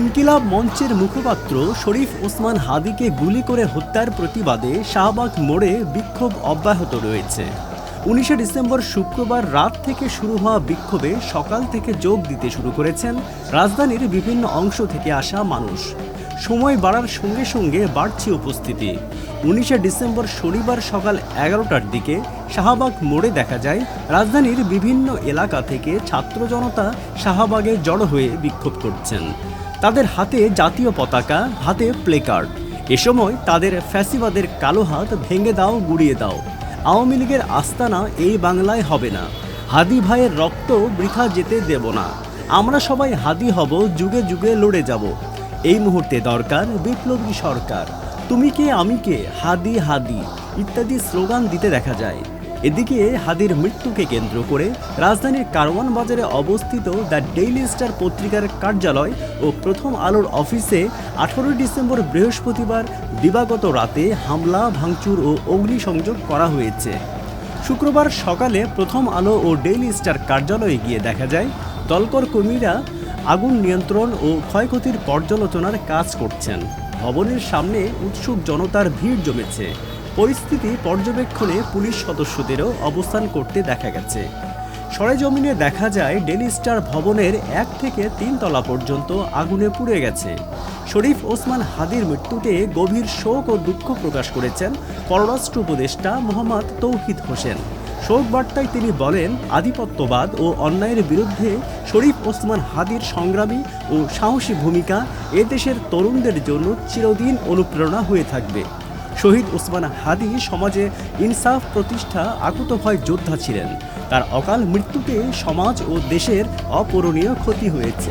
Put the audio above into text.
ইনকিলাব মঞ্চের মুখপাত্র শরীফ ওসমান হাদিকে গুলি করে হত্যার প্রতিবাদে শাহবাগ মোড়ে বিক্ষোভ অব্যাহত রয়েছে। উনিশে ডিসেম্বর শুক্রবার রাত থেকে শুরু হওয়া বিক্ষোভে সকাল থেকে যোগ দিতে শুরু করেছেন রাজধানীর বিভিন্ন অংশ থেকে আসা মানুষ। সময় বাড়ার সঙ্গে সঙ্গে বাড়ছে উপস্থিতি। উনিশে ডিসেম্বর শনিবার সকাল এগারোটার দিকে শাহবাগ মোড়ে দেখা যায়, রাজধানীর বিভিন্ন এলাকা থেকে ছাত্র জনতা শাহবাগে জড়ো হয়ে বিক্ষোভ করছেন। তাদের হাতে জাতীয় পতাকা, হাতে প্লেকার্ড এ সময় তাদের ফ্যাসিবাদের কালো হাত ভেঙে দাও, গুড়িয়ে দাও। আওয়ামী লীগের আস্তানা এই বাংলায় হবে না। হাদি ভাইয়ের রক্ত বৃথা যেতে দেব না। আমরা সবাই হাদি হব, যুগে যুগে লড়ে যাব। এই মুহূর্তে দরকার বিপ্লবী সরকার। তুমি কে, আমি কে? হাদি হাদি। ইত্যাদি স্লোগান দিতে দেখা যায়। এদিকে হাদির মৃত্যুকে কেন্দ্র করে রাজধানীর কারওয়ান বাজারে অবস্থিত দ্য ডেইলি স্টার পত্রিকার কার্যালয় ও প্রথম আলোর অফিসে আঠারোই ডিসেম্বর বৃহস্পতিবার দিবাগত রাতে হামলা, ভাঙচুর ও অগ্নিসংযোগ করা হয়েছে। শুক্রবার সকালে প্রথম আলো ও ডেইলি স্টার কার্যালয়ে গিয়ে দেখা যায়, দলকর কর্মীরা আগুন নিয়ন্ত্রণ ও ক্ষয়ক্ষতির পর্যালোচনার কাজ করছেন। ভবনের সামনে উৎসুক জনতার ভিড় জমেছে। পরিস্থিতি পর্যবেক্ষণে পুলিশ সদস্যদেরও অবস্থান করতে দেখা গেছে। সরেজমিনে দেখা যায়, ডেলি স্টার ভবনের এক থেকে তিন তলা পর্যন্ত আগুনে পুড়ে গেছে। শরীফ ওসমান হাদির মৃত্যুতে গভীর শোক ও দুঃখ প্রকাশ করেছেন পররাষ্ট্র উপদেষ্টা মোহাম্মদ তৌহিদ হোসেন। শোক বার্তায় তিনি বলেন, আধিপত্যবাদ ও অন্যায়ের বিরুদ্ধে শরীফ ওসমান হাদির সংগ্রামী ও সাহসী ভূমিকা এ দেশের তরুণদের জন্য চিরদিন অনুপ্রেরণা হয়ে থাকবে। শহীদ উসমান হাদি সমাজে ইনসাফ প্রতিষ্ঠা আকুত ভয় যোদ্ধা ছিলেন। তার অকাল মৃত্যুতে সমাজ ও দেশের অপূরণীয় ক্ষতি হয়েছে।